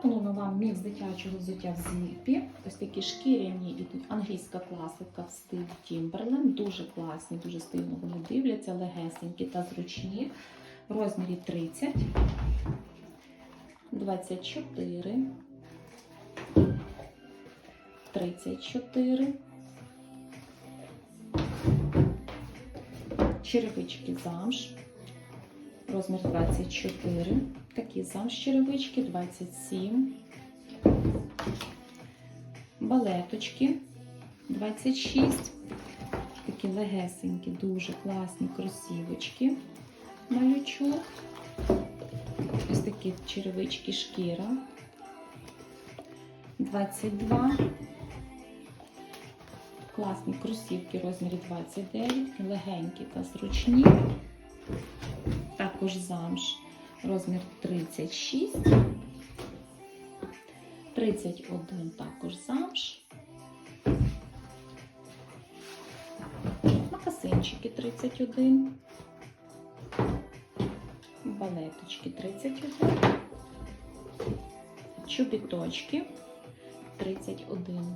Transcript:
Пропонуємо вам мікс дитячого взуття в зіпі. Ось такі шкіряні ідуть англійська класика в стилі Timberland. Дуже класні, дуже стильно вони дивляться, легесенькі та зручні. В розмірі 30, 24, 34. Черевички замш. Розмір 24. Такі замш черевички 27. Балеточки 26. Такі легесенькі, дуже класні кросівочки. Малючок. Ось такі черевички шкіра. 22. Класні кросівки розмірі 29, легенькі та зручні. Також замш розмір 36. 31 також замш. Макасинчики 31. Балеточки 31. Чобіточки 31.